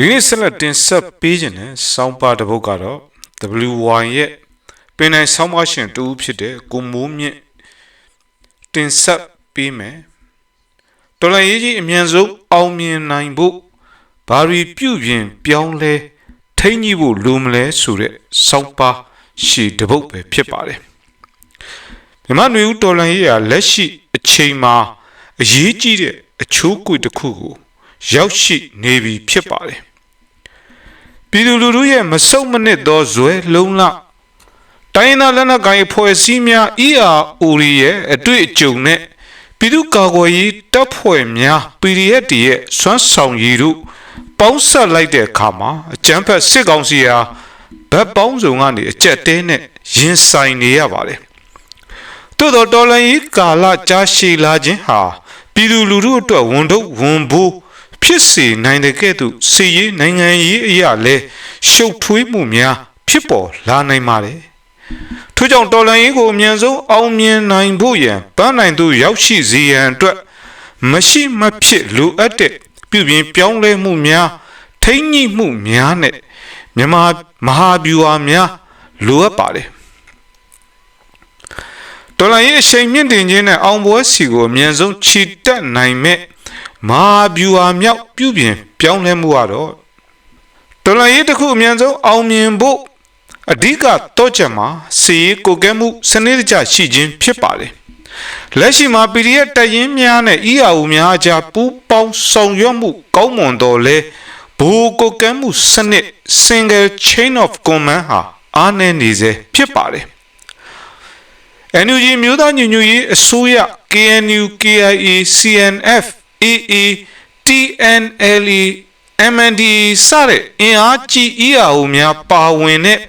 ဒီနေ့ဆက်လက်တင်ဆက်ပေးခြင်းနဲ့စောင်းပါတစ်ပုဒ်ကတော့ WY ရဲ့ပင်နိုင်ဆောင်းပါရှင်တူဖြစ်တဲ့ကိုမိုးမြင့်တင်ဆက်ပေးမယ်တော်လိုင်းရေးကြီးအမြန်ဆုံးအောင်မြင်နိုင်ဖို့ဘာရီပြုပြင်ပြောင်းလဲထိမ့်ကြီးဖို့လိုမလဲဆိုတဲ့စောင်းပါရှည်တစ်ပုဒ်ပဲဖြစ်ပါတယ်မြမနွေဦးတော်လိုင်းရေးကလက်ရှိအချိန်မှာအရေးကြီးတဲ့အချိုးကွေတစ်ခုကိုရောက်ရှိနေပြီဖြစ်ပါတယ် ပြည်သူလူထုရဲ့မစုံမနစ်သောဇွဲလုံးလတိုင်းနာလက်နက်ကိုင်ဖွဲ့စည်းများ ERO ရဲ့အတွေ့အကြုံနဲ့ပြည်သူ့ကာကွယ်ရေးတပ်ဖွဲ့များ PDF တရဲ့စွမ်းဆောင်ရည်တို့ပေါင်းဆက်လိုက်တဲ့အခါမှာအကြမ်းဖက်စစ်ကောင်စီဟာဗတ်ပေါင်းစုံကနေအကြက်တဲနဲ့ရင်ဆိုင်နေရပါတယ်။သို့တော်တော်လန်ကြီးကာလကြာရှည်လာခြင်းဟာပြည်သူလူထုအတွက်ဝန်ထုတ်ဝန်ဘိုး ဖြစ်စေနိုင်တဲ့ကဲ့သို့စီရေးနိုင်ငံရေးအရာလဲရှုပ်ထွေးမှုများဖြစ်ပေါ်လာနိုင်ပါတယ်။ထို့ကြောင့်တော်လှန်ရေးကိုအမြန်ဆုံးအောင်မြင်နိုင်ဖို့ရန်ပန်းနိုင်သူရောက်ရှိစေရန်အတွက်မရှိမဖြစ်လိုအပ်တဲ့ပြုပြင်ပြောင်းလဲမှုများထိမ့်ညှိမှုများနဲ့မြန်မာမဟာဗျူဟာများလိုအပ်ပါတယ်။တော်လိုင်းရဲ့အချိန်မြင့်တင်ခြင်းနဲ့အောင်ပွဲစီကိုအမြန်ဆုံးခြိတက်နိုင်မဲ့ မဟာဗျူဟာမြောက်ပြုပြင်ပြောင်းလဲမှုကတော့တော်လိုင်းရေးတစ်ခုအမြန်ဆုံးအောင်မြင်ဖို့အဓိကတော့ချက်မှာစီရေးကိုကဲမှုစနစ်တကျရှိခြင်းဖြစ်ပါတယ်လက်ရှိမှာ PDF တရင်များနဲ့ EAO များအကြားပူးပေါင်းဆောင်ရွက်မှုကောင်းမွန်တော်လဲဘူကိုကဲမှုစနစ် single chain of command ဟာအားနည်းနေစေဖြစ်ပါတယ် NUG မြို့သားညညရေးအစိုးရ KNU KIA CNF AA TNLE MND စတဲ့အင်အားကြီး EAO များပါဝင်တဲ့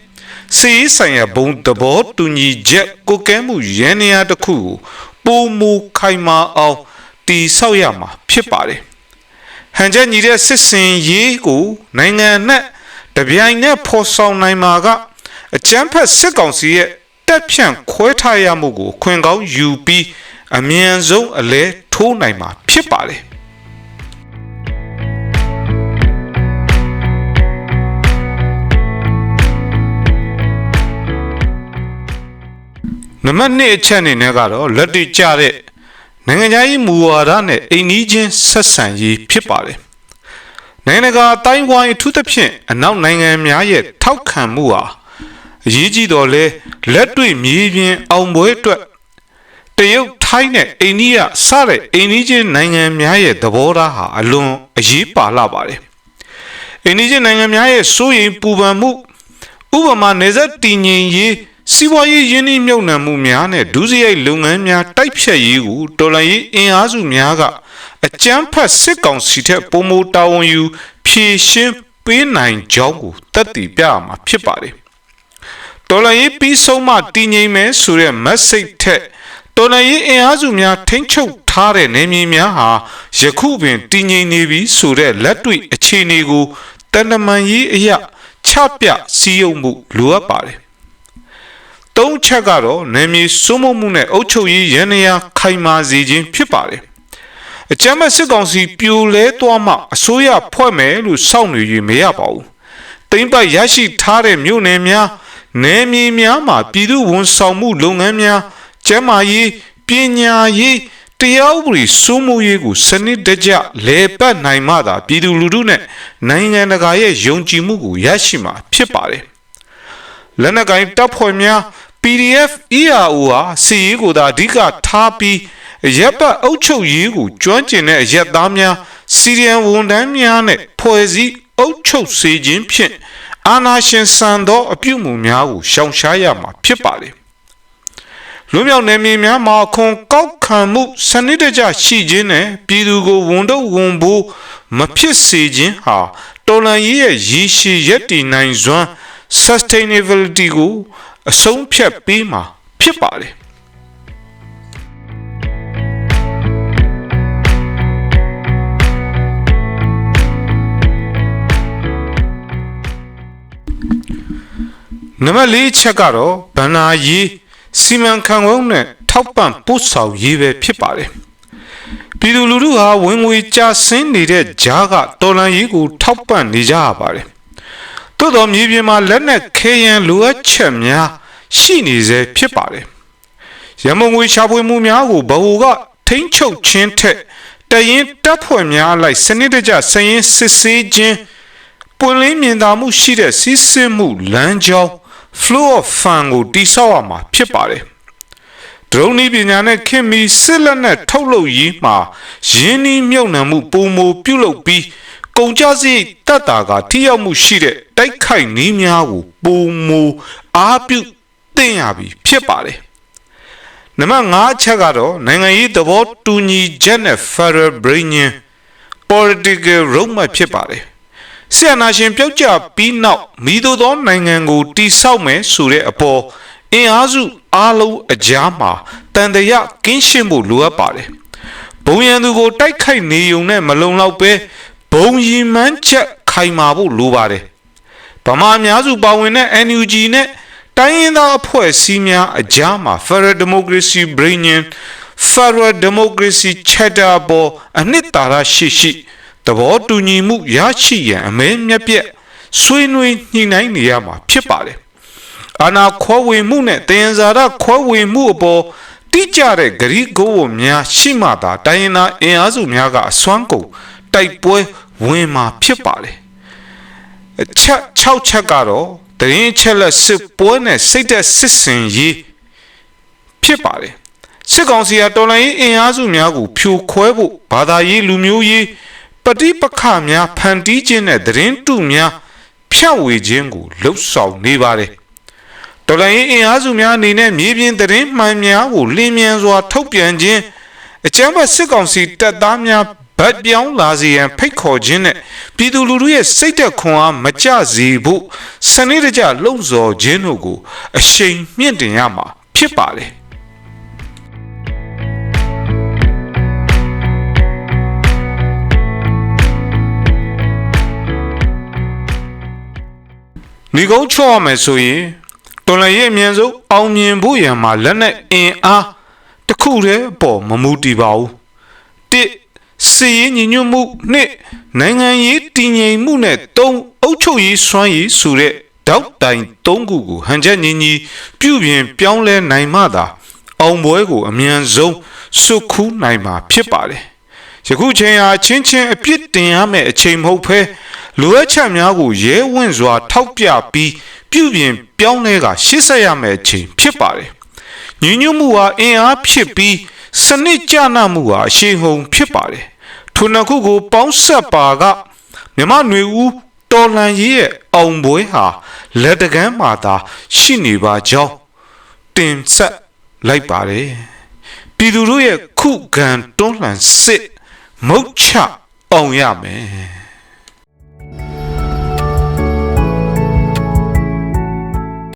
စီးဆိုင်ရာဘုံသဘောတူညီချက်ကိုကဲမှုရန်နေရာတစ်ခုကိုပုံမူခိုင်မာအောင်တည်ဆောက်ရမှာဖြစ်ပါတယ်။ဟန်ချက်ညီတဲ့စစ်စင်ရေးကိုနိုင်ငံနဲ့တပြိုင်နက်ဖော်ဆောင်နိုင်မှာကအကြမ်းဖက်စစ်ကောင်စီရဲ့တက်ဖြန့်ခွဲထားရမှုကိုခွင်ကောင်းယူပြီးအမြန်ဆုံးအလဲထိုးနိုင်မှာဖြစ်ပါတယ် နံပါတ်1အချက်အနေနဲ့ကတော့လက်တွေ့ကျတဲ့နိုင်ငံခြားရေးမူဝါဒနဲ့အိမ်နီးချင်းဆက်ဆံရေးဖြစ်ပါတယ်နိုင်ငံတကာတိုင်းဝိုင်းအထူးသဖြင့်အနောက်နိုင်ငံများရဲ့ထောက်ခံမှုဟာအရေးကြီးတော်လဲလက်တွေ့မြေပြင်အောင်ပွဲအတွက်တရုတ်ထိုင်းနဲ့အိန္ဒိယစတဲ့အိန္ဒိချင်းနိုင်ငံများရဲ့သဘောထားဟာအလွန်အရေးပါလာပါတယ်အိန္ဒိချင်းနိုင်ငံများရဲ့စိုးရိမ်ပူပန်မှုဥပမာနေဆက်တည်ငြိမ်ရေး စီးပွားရေးယင်းနှိမ့်မြုပ်နှံမှုများနဲ့ဒုစရိုက်လုပ်ငန်းများတိုက်ဖြတ်ရေးကိုတော်လှန်ရေးအင်အားစုများကအကြမ်းဖက်စစ်ကောင်စီထက်ပုံမတာဝန်ယူဖြည့်ရှင်းပေးနိုင်ကြောင်းကိုတတ်တည်ပြရမှာဖြစ်ပါတယ်တော်လှန်ရေးပြီးဆုံးမှတည်ငြိမ်မယ်ဆိုတဲ့ message ထက်တော်လှန်ရေးအင်အားစုများထိမ့်ချုပ်ထားတဲ့နေမြေများဟာယခုပင်တည်ငြိမ်နေပြီဆိုတဲ့လက်တွေ့အခြေအနေကိုတဏ္ဍမန်ရေးအရာချပြစည်းရုံးမှုလိုအပ်ပါတယ်။ သုံးချက်ကတော့နေမြေစိုးမိုးမှုနဲ့အုပ်ချုပ်ရေးရန်နေရာခိုင်မာစေခြင်းဖြစ်ပါတယ်။အကြမ်းဖက်စစ်ကောင်စီပြိုလဲသွားမှအစိုးရဖွဲ့မယ်လို့စောင့်နေရမရပါဘူး။တိမ့်ပတ်ရရှိထားတဲ့မြို့နယ်များနယ်မြေများမှာပြည်သူဝန်ဆောင်မှုလုပ်ငန်းများကျန်းမာရေးပညာရေးတရားဥပဒေစိုးမိုးရေးကိုစနစ်တကျလဲပတ်နိုင်မှသာပြည်သူလူထုနဲ့နိုင်ငံတကာရဲ့ယုံကြည်မှုကိုရရှိမှာဖြစ်ပါတယ်။လက်နက်ကိုင်တပ်ဖွဲ့များ PDF ERO ဟာစီရေးကိုသာအဓိကထားပြီးရပ်ပတ်အုပ်ချုပ်ရေးကိုကျွမ်းကျင်တဲ့ရက်သားများစီရီယံဝန်ထမ်းများနဲ့ဖွဲ့စည်းအုပ်ချုပ်စေခြင်းဖြင့်အာနာရှင်ဆန်သောအပြုမှုများကိုရှောင်ရှားရမှာဖြစ်ပါလေလူမျိုးနယ်မြေများမှာခွန်ကောက်ခံမှုစနစ်တကျရှိခြင်းနဲ့ပြည်သူကိုဝန်တော့ဝန်ဖို့မဖြစ်စေခြင်းဟာတော်လှန်ရေးရဲ့ရည်ရှိရည်တည်နိုင်စွမ်း sustainability ကို အဆုံးဖြတ်ပေးမှာဖြစ်ပါတယ်နံပါတ်၄ချက်ကတော့ဗန္နာရေးစီမံခန့်ခွဲနဲ့ထောက်ပံ့ပို့ဆောင်ရေးပဲဖြစ်ပါတယ်ပြည်သူလူထုဟာဝင်ငွေကြဆင်းနေတဲ့ကြားကတော်လန်ရေးကိုထောက်ပံ့နေကြရပါတယ်။သို့တော်မြေပြင်မှာလက်နက်ခဲယမ်းလိုအပ်ချက်များ ရှိနေစေဖြစ်ပါတယ်။ရမုံငွေရှာဖွေမှုများကိုဗဟိုကထိန်းချုပ်ခြင်းထက်တရင်တပ်ဖွဲ့များလိုက်စနစ်တကျစရင်စစ်ဆေးခြင်းပွင့်လင်းမြင်သာမှုရှိတဲ့စီးဆင်းမှုလမ်းကြောင်း flow of fund ကိုတိစောက်ရမှာဖြစ်ပါတယ်ဒရုန်းဤပညာနဲ့ခင်မီစစ်လက်နဲ့ထုတ်လုပ်ရေးမှာရင်းနှီးမြုပ်နှံမှုပုံမူပြုလုပ်ပြီးကုန်ကြစည်တက်တာကထိရောက်မှုရှိတဲ့တိုက်ခိုက်နည်းများကိုပုံမူအားပြု သင်ရပြီဖြစ်ပါတယ်နံပါတ်5ချက်ကတော့နိုင်ငံရေးသဘောတူညီချက်နဲ့ Federal Brainian political roadmap ဖြစ်ပါတယ်ဆရာနာရှင်ပြုတ်ကြပြီးနောက်မိတို့သောနိုင်ငံကိုတိဆောက်မယ်ဆိုတဲ့အပေါ်အင်အားစုအားလုံးအကြားမှာတန်တရာကင်းရှင်းဖို့လိုအပ်ပါတယ်။ဘုံရန်သူကိုတိုက်ခိုက်နေုံနဲ့မလုံလောက်ပဲဘုံရီမှန်းချက်ခိုင်မာဖို့လိုပါတယ်။ဗမာအများစုပါဝင်တဲ့ NUG နဲ့ တိုင်းရင်းသားအဖွဲ့အစည်းများအကြားမှာ Federal Democracy Brainian Federal Democracy Charter ပေါ်အနှစ်သာရရှိရှိသဘောတူညီမှုရရှိရန်အမဲမြက်ပြက်ဆွေးနွေးညှိနှိုင်းနေရမှာဖြစ်ပါတယ်။အာနာခွဲဝေမှုနဲ့တယံဇာရခွဲဝေမှုအပေါ်တိကျတဲ့ဂရီကိုဝများရှိမှသာတိုင်းရင်းသားအင်အားစုများကအစွမ်းကုန်တိုက်ပွဲဝင်မှာဖြစ်ပါတယ်။အချက်6ချက်ကတော့ တရင်ချက်လက်စစ်ပွဲနဲ့စိတ်သက်စစ်စင်ရေးဖြစ်ပါတယ်။စစ်ကောင်စီကတော်လှန်ရေးအင်အားစုများကိုဖြိုခွဲဖို့ဘာသာရေးလူမျိုးရေးပဋိပက္ခများဖန်တီးခြင်းနဲ့သတင်းတုများဖြန့်ဝေခြင်းကိုလှုပ်ဆောင်နေပါတယ်။တော်လိုင်းအင်အားစုများအနေနဲ့မြေပြင်သတင်းမှန်များကိုလင်းမြန်စွာထုတ်ပြန်ခြင်းအကြမ်းဖက်စစ်ကောင်စီတပ်သားများ ဗတ်ပြောင်းလာစေရန်ဖိတ်ခေါ်ခြင်းနဲ့ပြည်သူလူထုရဲ့စိတ်သက်ခွန်အားမကျစေဖို့စနစ်တကျလှုံ့ဆော်ခြင်းတို့ကိုအရှိန်မြင့်တင်ရမှာဖြစ်ပါတယ်။။ဏီကုန်းချော့ရမယ်ဆိုရင်တော်လည်းရဲ့အမြန်ဆုံးအောင်မြင်ဖို့ရန်မှာလက်နဲ့အင်အားတစ်ခုတည်းအပေါ်မမူတည်ပါဘူး။တစ် စီရင်ညီညွတ်မှုနှစ်နိုင်ငံရေးတည်ငြိမ်မှုနဲ့သုံးအုပ်ချုပ်ရေးစွမ်းရည်ဆိုတဲ့တောက်တိုင်သုံးခုကိုဟန်ချက်ညီညီပြုပြင်ပြောင်းလဲနိုင်မှသာအောင်ပွဲကိုအမြန်ဆုံးစွတ်ခူးနိုင်မှာဖြစ်ပါတယ်။ယခုချိန်ဟာချင်းချင်းအပြစ်တင်ရမယ့်အချိန်မဟုတ်ဘဲလိုအပ်ချက်များကိုရဲဝင့်စွာ ထောက်ပြပြီးပြုပြင်ပြောင်းလဲကရှေ့ဆက်ရမယ့်အချိန်ဖြစ်ပါတယ်။ညီညွတ်မှုဟာအင်အားဖြစ်ပြီး စနစ်ကျနာမှုဟာအရှိန်ဟုန်ဖြစ်ပါတယ်။ထိုနှစ်ခုကို ပေါင်းဆက်ပါကမြမနွေဦးတော်လန်ရေးရဲ့အောင်ပွဲဟာလက်တကမ်းမှာသာရှိနေပါကြောင်းတင်ဆက်လိုက်ပါတယ်။ပြည်သူတို့ရဲ့ခုခံတွန်းလှန်စစ်မုတ်ချအောင်ရမယ်။